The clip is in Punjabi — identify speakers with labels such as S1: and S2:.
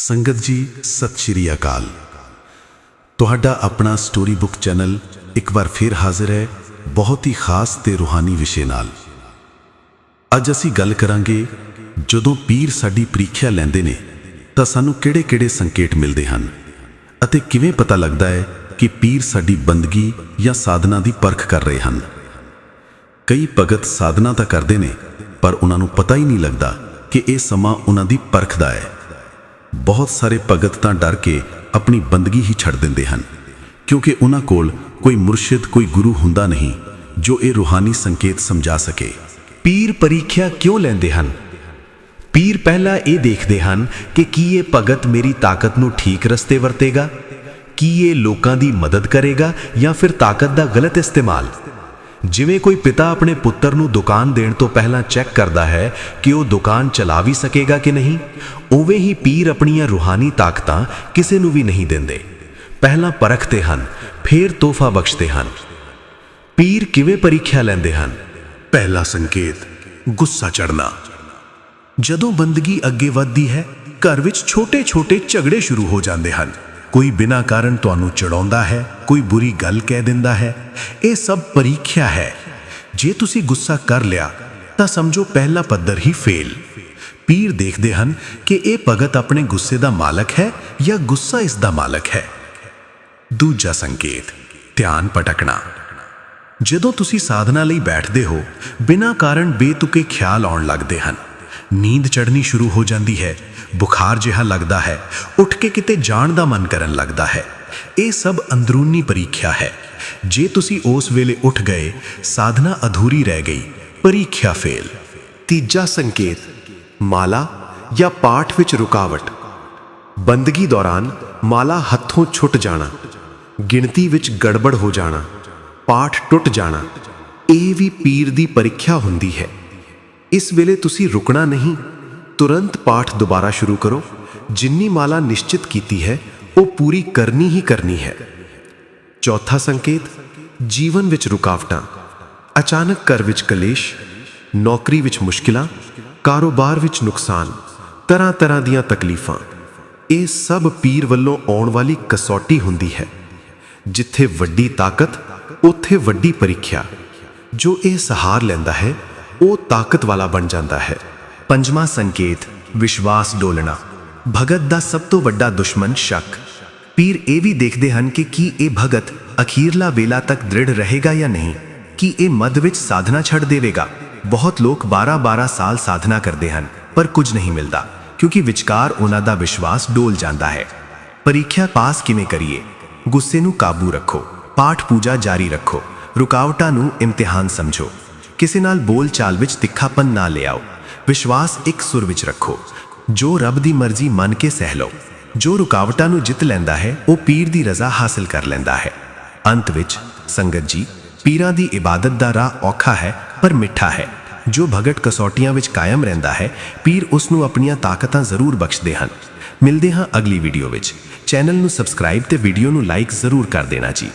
S1: ਸੰਗਤ ਜੀ, ਸਤਿ ਸ਼੍ਰੀ ਅਕਾਲ। ਤੁਹਾਡਾ ਆਪਣਾ ਸਟੋਰੀ ਬੁੱਕ ਚੈਨਲ ਇੱਕ ਵਾਰ ਫਿਰ ਹਾਜ਼ਰ ਹੈ ਬਹੁਤ ਹੀ ਖਾਸ ਤੇ ਰੂਹਾਨੀ ਵਿਸ਼ੇ ਨਾਲ। ਅੱਜ ਅਸੀਂ ਗੱਲ ਕਰਾਂਗੇ, ਜਦੋਂ ਪੀਰ ਸਾਡੀ ਪ੍ਰੀਖਿਆ ਲੈਂਦੇ ਨੇ, ਤਾਂ ਸਾਨੂੰ ਕਿਹੜੇ-ਕਿਹੜੇ ਸੰਕੇਤ ਮਿਲਦੇ ਹਨ ਅਤੇ ਕਿਵੇਂ ਪਤਾ ਲੱਗਦਾ ਹੈ ਕਿ ਪੀਰ ਸਾਡੀ ਬੰਦਗੀ ਜਾਂ ਸਾਧਨਾ ਦੀ ਪਰਖ ਕਰ ਰਹੇ ਹਨ। ਕਈ ਭਗਤ ਸਾਧਨਾ ਤਾਂ ਕਰਦੇ ਨੇ, ਪਰ ਉਹਨਾਂ ਨੂੰ ਪਤਾ ਹੀ ਨਹੀਂ ਲੱਗਦਾ ਕਿ ਇਹ ਸਮਾਂ ਉਹਨਾਂ ਦੀ ਪਰਖ ਦਾ ਹੈ। ਬਹੁਤ ਸਾਰੇ ਭਗਤ ਤਾਂ ਡਰ ਕੇ ਆਪਣੀ ਬੰਦਗੀ ਹੀ ਛੱਡ ਦਿੰਦੇ ਹਨ, ਕਿਉਂਕਿ ਉਹਨਾਂ ਕੋਲ ਕੋਈ ਮੁਰਸ਼ਿਦ, ਕੋਈ ਗੁਰੂ ਹੁੰਦਾ ਨਹੀਂ ਜੋ ਇਹ ਰੂਹਾਨੀ ਸੰਕੇਤ ਸਮਝਾ ਸਕੇ।
S2: ਪੀਰ ਪਰੀਖਿਆ ਕਿਉਂ ਲੈਂਦੇ ਹਨ? ਪੀਰ ਪਹਿਲਾਂ ਇਹ ਦੇਖਦੇ ਹਨ ਕਿ ਕੀ ਇਹ ਭਗਤ ਮੇਰੀ ਤਾਕਤ ਨੂੰ ਠੀਕ ਰਸਤੇ ਵਰਤੇਗਾ, ਕੀ ਇਹ ਲੋਕਾਂ ਦੀ ਮਦਦ ਕਰੇਗਾ ਜਾਂ ਫਿਰ ਤਾਕਤ ਦਾ ਗਲਤ ਇਸਤੇਮਾਲ। ਜਿਵੇਂ ਕੋਈ ਪਿਤਾ ਆਪਣੇ ਪੁੱਤਰ ਨੂੰ ਦੁਕਾਨ ਦੇਣ ਤੋਂ ਪਹਿਲਾਂ ਚੈੱਕ ਕਰਦਾ ਹੈ ਕਿ ਉਹ ਦੁਕਾਨ ਚਲਾ ਵੀ ਸਕੇਗਾ ਕਿ ਨਹੀਂ, ਉਵੇਂ ਹੀ ਪੀਰ ਆਪਣੀਆਂ ਰੂਹਾਨੀ ਤਾਕਤਾਂ ਕਿਸੇ ਨੂੰ ਵੀ ਨਹੀਂ ਦਿੰਦੇ। ਪਹਿਲਾਂ ਪਰਖਦੇ ਹਨ, ਫਿਰ ਤੋਹਫਾ ਬਖਸ਼ਦੇ ਹਨ। ਪੀਰ ਕਿਵੇਂ ਪਰੀਖਿਆ ਲੈਂਦੇ ਹਨ?
S1: ਪਹਿਲਾ ਸੰਕੇਤ, ਗੁੱਸਾ ਚੜਨਾ
S3: ਜਦੋਂ ਬੰਦਗੀ ਅੱਗੇ ਵੱਧਦੀ ਹੈ, ਘਰ ਵਿੱਚ ਛੋਟੇ-ਛੋਟੇ ਝਗੜੇ ਸ਼ੁਰੂ ਹੋ ਜਾਂਦੇ ਹਨ। ਕੋਈ ਬਿਨਾਂ ਕਾਰਨ ਤੁਹਾਨੂੰ ਚੜਾਉਂਦਾ ਹੈ, ਕੋਈ ਬੁਰੀ ਗੱਲ ਕਹਿ ਦਿੰਦਾ ਹੈ। ਇਹ ਸਭ ਪ੍ਰੀਖਿਆ ਹੈ। ਜੇ ਤੁਸੀਂ ਗੁੱਸਾ ਕਰ ਲਿਆ, ਤਾਂ ਸਮਝੋ ਪਹਿਲਾ ਪੱਧਰ ਹੀ ਫੇਲ ਪੀਰ ਦੇਖਦੇ ਹਨ ਕਿ ਇਹ ਭਗਤ ਆਪਣੇ ਗੁੱਸੇ ਦਾ ਮਾਲਕ ਹੈ ਜਾਂ ਗੁੱਸਾ ਇਸ ਦਾ ਮਾਲਕ ਹੈ। ਦੂਜਾ ਸੰਕੇਤ, ਧਿਆਨ ਭਟਕਣਾ। ਜਦੋਂ ਤੁਸੀਂ ਸਾਧਨਾ ਲਈ ਬੈਠਦੇ ਹੋ, ਬਿਨਾਂ ਕਾਰਨ ਬੇਤੁਕੇ ਖਿਆਲ ਆਉਣ ਲੱਗਦੇ ਹਨ। ਨੀਂਦ ਚੜਨੀ ਸ਼ੁਰੂ ਹੋ ਜਾਂਦੀ ਹੈ। ਬੁਖਾਰ ਜਿਹਾ ਲੱਗਦਾ ਹੈ। ਉੱਠ ਕੇ ਕਿਤੇ ਜਾਣ ਦਾ ਮਨ ਕਰਨ ਲੱਗਦਾ ਹੈ। ਇਹ ਸਭ ਅੰਦਰੂਨੀ ਪਰੀਖਿਆ ਹੈ। ਜੇ ਤੁਸੀਂ ਉਸ ਵੇਲੇ ਉੱਠ ਗਏ, ਸਾਧਨਾ ਅਧੂਰੀ ਰਹਿ ਗਈ, ਪਰੀਖਿਆ ਫੇਲ।
S2: ਤੀਜਾ ਸੰਕੇਤ, ਮਾਲਾ ਜਾਂ ਪਾਠ ਵਿੱਚ ਰੁਕਾਵਟ। ਬੰਦਗੀ ਦੌਰਾਨ ਮਾਲਾ ਹੱਥੋਂ ਛੁੱਟ ਜਾਣਾ, ਗਿਣਤੀ ਵਿੱਚ ਗੜਬੜ ਹੋ ਜਾਣਾ, ਪਾਠ ਟੁੱਟ ਜਾਣਾ, ਇਹ ਵੀ ਪੀਰ ਦੀ ਪਰੀਖਿਆ ਹੁੰਦੀ ਹੈ। ਇਸ ਵੇਲੇ ਤੁਸੀਂ ਰੁਕਣਾ ਨਹੀਂ ਤੁਰੰਤ ਪਾਠ ਦੁਬਾਰਾ ਸ਼ੁਰੂ ਕਰੋ। ਜਿੰਨੀ ਮਾਲਾ ਨਿਸ਼ਚਿਤ ਕੀਤੀ ਹੈ, ਉਹ ਪੂਰੀ ਕਰਨੀ ਹੀ ਕਰਨੀ ਹੈ। ਚੌਥਾ ਸੰਕੇਤ, ਜੀਵਨ ਵਿੱਚ ਰੁਕਾਵਟਾਂ। ਅਚਾਨਕ ਘਰ ਵਿੱਚ ਕਲੇਸ਼, ਨੌਕਰੀ ਵਿੱਚ ਮੁਸ਼ਕਿਲਾਂ, ਕਾਰੋਬਾਰ ਵਿੱਚ ਨੁਕਸਾਨ, ਤਰ੍ਹਾਂ ਤਰ੍ਹਾਂ ਦੀਆਂ ਤਕਲੀਫਾਂ। ਇਹ ਸਭ ਪੀਰ ਵੱਲੋਂ ਆਉਣ ਵਾਲੀ ਕਸੌਟੀ ਹੁੰਦੀ ਹੈ। ਜਿੱਥੇ ਵੱਡੀ ਤਾਕਤ, ਉੱਥੇ ਵੱਡੀ ਪ੍ਰੀਖਿਆ। ਜੋ ਇਹ ਸਹਾਰ ਲੈਂਦਾ ਹੈ, ਉਹ ਤਾਕਤ ਵਾਲਾ ਬਣ ਜਾਂਦਾ ਹੈ। ਪੰਜਵਾਂ ਸੰਕੇਤ, ਵਿਸ਼ਵਾਸ ਡੋਲਣਾ। ਭਗਤ ਦਾ ਸਭ ਤੋਂ ਵੱਡਾ ਦੁਸ਼ਮਣ ਸ਼ੱਕ। ਪੀਰ ਇਹ ਵੀ ਦੇਖਦੇ ਹਨ ਕਿ ਕੀ ਇਹ ਭਗਤ ਅਖੀਰਲਾ ਵੇਲਾ ਤੱਕ ਦ੍ਰਿੜ ਰਹੇਗਾ ਜਾਂ ਨਹੀਂ। ਕੀ ਇਹ ਮੱਧ ਵਿੱਚ ਸਾਧਨਾ ਛੱਡ ਦੇਵੇਗਾ? ਬਹੁਤ ਲੋਕ 12-12 ਸਾਲ ਸਾਧਨਾ ਕਰਦੇ ਹਨ, ਪਰ ਕੁਝ ਨਹੀਂ ਮਿਲਦਾ, ਕਿਉਂਕਿ ਵਿਚਕਾਰ ਉਹਨਾਂ ਦਾ ਵਿਸ਼ਵਾਸ ਡੋਲ ਜਾਂਦਾ ਹੈ। ਪ੍ਰੀਖਿਆ ਪਾਸ ਕਿਵੇਂ ਕਰੀਏ? ਗੁੱਸੇ ਨੂੰ ਕਾਬੂ ਰੱਖੋ, ਪਾਠ ਪੂਜਾ ਜਾਰੀ ਰੱਖੋ, ਰੁਕਾਵਟਾਂ ਨੂੰ ਇਮਤਿਹਾਨ ਸਮਝੋ। ਕਿਸੇ ਨਾਲ ਬੋਲਚਾਲ ਵਿੱਚ ਤਿੱਖਾਪਨ ਨਾ ਲਿਆਓ। ਵਿਸ਼ਵਾਸ ਇੱਕ ਸੁਰ ਵਿੱਚ ਰੱਖੋ। ਜੋ ਰੱਬ ਦੀ ਮਰਜ਼ੀ ਮੰਨ ਕੇ ਸਹਿ ਲਓ। ਜੋ ਰੁਕਾਵਟਾਂ ਨੂੰ ਜਿੱਤ ਲੈਂਦਾ ਹੈ, ਉਹ ਪੀਰ ਦੀ ਰਜ਼ਾ ਹਾਸਲ ਕਰ ਲੈਂਦਾ ਹੈ। ਅੰਤ ਵਿੱਚ, ਸੰਗਤ ਜੀ, ਪੀਰਾਂ ਦੀ ਇਬਾਦਤ ਦਾ ਰਾਹ ਔਖਾ ਹੈ, ਪਰ ਮਿੱਠਾ ਹੈ। ਜੋ ਭਗਤ ਕਸੌਟੀਆਂ ਵਿੱਚ ਕਾਇਮ ਰਹਿੰਦਾ ਹੈ, ਪੀਰ ਉਸ ਨੂੰ ਆਪਣੀਆਂ ਤਾਕਤਾਂ ਜ਼ਰੂਰ ਬਖਸ਼ਦੇ ਹਨ। ਮਿਲਦੇ ਹਾਂ ਅਗਲੀ ਵੀਡੀਓ ਵਿੱਚ। ਚੈਨਲ ਨੂੰ ਸਬਸਕ੍ਰਾਈਬ ਤੇ ਵੀਡੀਓ ਨੂੰ ਲਾਈਕ ਜ਼ਰੂਰ ਕਰ ਦੇਣਾ ਜੀ।